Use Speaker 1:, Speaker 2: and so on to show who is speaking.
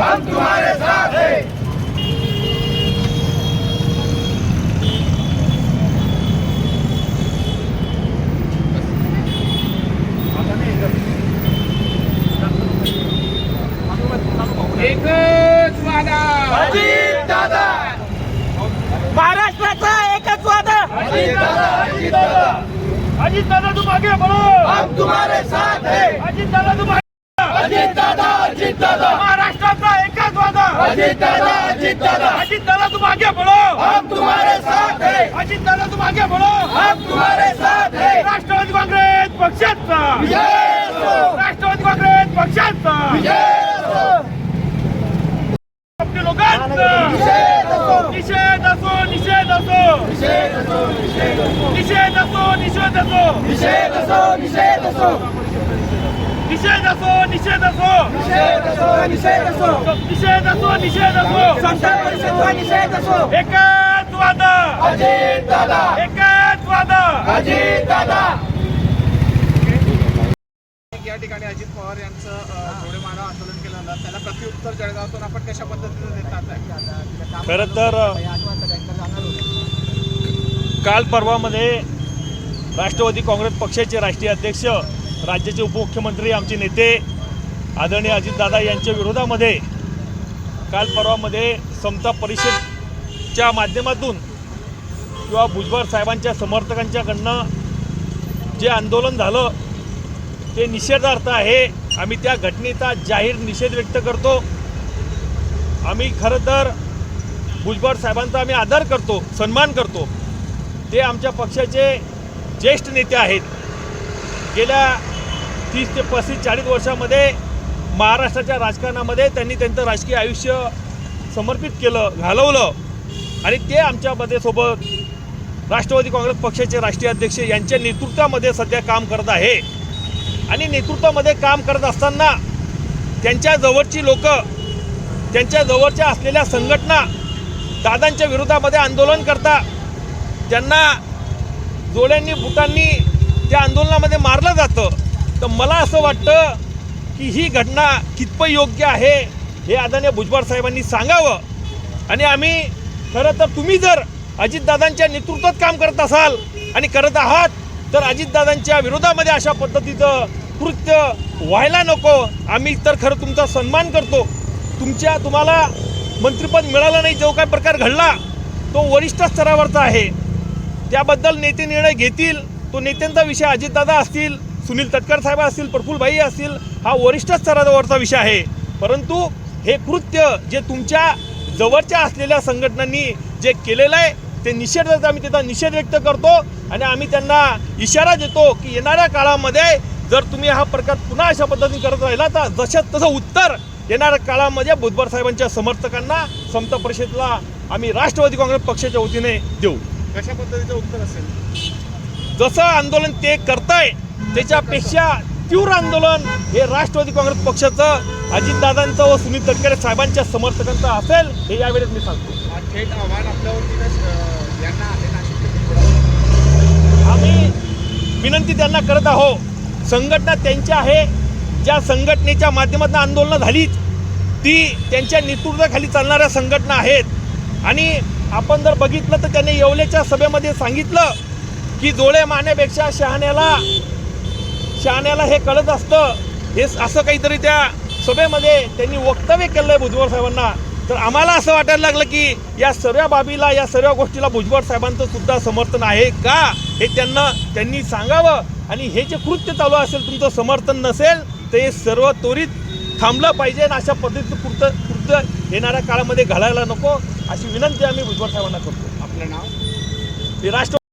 Speaker 1: हम तुम्हारे साथ हैं।
Speaker 2: एकच वादा
Speaker 1: अजित दादा।
Speaker 2: महाराष्ट्राचा एकच वादा
Speaker 1: अजित दादा अजित दादा।
Speaker 2: अजित दादा तुम आगे बढ़ो
Speaker 1: हम तुम्हारे साथ हैं।
Speaker 2: अजित दादा तुम
Speaker 1: अजित दादा अजित दादा
Speaker 2: महाराष्ट्राचा एकच वादा.
Speaker 1: अजित दादा अजित दादा
Speaker 2: अजित दादा तुम आगे बढ़ो
Speaker 1: हम तुम्हारे साथ हैं
Speaker 2: अजित दादा तुम आगे बढ़ो
Speaker 1: हम तुम्हारे साथ हैं
Speaker 2: राष्ट्रवादी काँग्रेस पक्षाचा. राष्ट्रवादी काँग्रेस पक्षाचा. आपल्या लोकांचा.
Speaker 1: निषेध असो
Speaker 2: निषेध असो निषेध असो.
Speaker 1: निषेध असो निषेध असो.
Speaker 2: निषेध असो निषेध असो.
Speaker 1: निषेध असो निषेध असो
Speaker 2: निषेध असो निषेध असो
Speaker 1: निषेध असो निषेध असो
Speaker 2: संसद परिषद निषेध असो एकच वादा.
Speaker 1: अजित दादा
Speaker 2: एकच वादा.
Speaker 1: अजित दादा
Speaker 3: या ठिकाणी अजित पवार यांचं मानव आंदोलन केलं आपण कशा पद्धतीनं
Speaker 4: तर काल परवामध्ये राष्ट्रवादी काँग्रेस पक्षाचे राष्ट्रीय अध्यक्ष राज्याचे उपमुख्यमंत्री आमचे नेते आदरणीय अजितदादा यांच्या विरोधामध्ये काल परवामध्ये समता परिषदच्या माध्यमातून किंवा भुजबळ साहेबांच्या समर्थकांच्याकडनं जे आंदोलन झालं ते निषेधार्थ आहे. आम्ही त्या घटनेचा जाहीर निषेध व्यक्त करतो. आम्ही खरं तर भुजबळ साहेबांचा आम्ही आदर करतो सन्मान करतो. ते आमच्या पक्षाचे ज्येष्ठ नेते आहेत. गेल्या तीस ते पस्तीस चाळीस वर्षामध्ये महाराष्ट्राच्या राजकारणामध्ये त्यांनी त्यांचं राजकीय आयुष्य समर्पित केलं घालवलं. आणि ते आमच्यामध्ये सोबत राष्ट्रवादी काँग्रेस पक्षाचे राष्ट्रीय अध्यक्ष यांच्या नेतृत्वामध्ये सध्या काम करत आहे. आणि नेतृत्वामध्ये काम करत असताना त्यांच्या जवळची लोक त्यांच्या जवळच्या असलेल्या संघटना दादांच्या विरोधामध्ये आंदोलन करता त्यांना जोड्यांनी बुटांनी त्या आंदोलनामध्ये मारलं जातं. तर मला असं वाटतं की ही घटना कितपं योग्य आहे हे आदरणीय भुजबळ साहेबांनी सांगावं. आणि आम्ही खरं तर तुम्ही जर अजितदादांच्या नेतृत्वात काम करत असाल आणि करत आहात तर अजितदादांच्या विरोधामध्ये अशा पद्धतीचं कृत्य व्हायला नको. आम्ही तर खरं तुमचा सन्मान करतो. तुमच्या तुम्हाला मंत्रिपद मिळालं नाही जो काय प्रकार घडला तो वरिष्ठ स्तरावरचा आहे. त्याबद्दल नेते निर्णय घेतील. तो नेत्यांचा विषय अजितदादा असतील सुनील तटकर साहेब असतील प्रफुल्लभाई असतील हा वरिष्ठ स्तरावरचा विषय आहे. परंतु हे कृत्य जे तुमच्या जवळच्या असलेल्या संघटनांनी जे केलेलं आहे ते निषेधाचा आम्ही त्याचा निषेध व्यक्त करतो आणि आम्ही त्यांना इशारा देतो की येणाऱ्या काळामध्ये जर तुम्ही हा प्रकार पुन्हा अशा पद्धतीने करत राहिला तर जसं तसं उत्तर येणाऱ्या काळामध्ये बुधवार साहेबांच्या समर्थकांना समता परिषदेला आम्ही राष्ट्रवादी काँग्रेस पक्षाच्या वतीने देऊ.
Speaker 3: कशा पद्धतीचं उत्तर असेल?
Speaker 4: जसं आंदोलन ते करताय त्याच्यापेक्षा तीव्र आंदोलन हे राष्ट्रवादी काँग्रेस पक्षाचं अजितदादांचं व सुनील तटकरे साहेबांच्या समर्थकांचं असेल हे यावेळेस मी सांगतो.
Speaker 3: थेट आव्हान आहे
Speaker 4: आम्ही विनंती त्यांना करत आहोत संघटना त्यांच्या आहे ज्या संघटनेच्या माध्यमातून आंदोलनं झालीत ती त्यांच्या नेतृत्वाखाली चालणाऱ्या संघटना आहेत. आणि आपण जर बघितलं तर त्यांनी येवल्याच्या सभेमध्ये सांगितलं की जोळे मारण्यापेक्षा शहाण्याला शहाण्याला हे कळत असतं. हे असं काहीतरी त्या सभेमध्ये त्यांनी वक्तव्य केलं आहे भुजबळ साहेबांना. तर आम्हाला असं वाटायला लागलं की या सर्व बाबीला या सर्व गोष्टीला भुजबळ साहेबांचं सुद्धा समर्थन आहे का? हे त्यांना त्यांनी सांगावं. आणि हे जे कृत्य चालू असेल तुमचं समर्थन नसेल तर हे सर्व त्वरित थांबलं पाहिजे आणि अशा पद्धतीचं कृत्य कृत्य येणाऱ्या काळामध्ये घडायला नको. अशी विनंती आम्ही भुजबळ साहेबांना करतो.
Speaker 3: आपलं नाव?
Speaker 4: राष्ट्र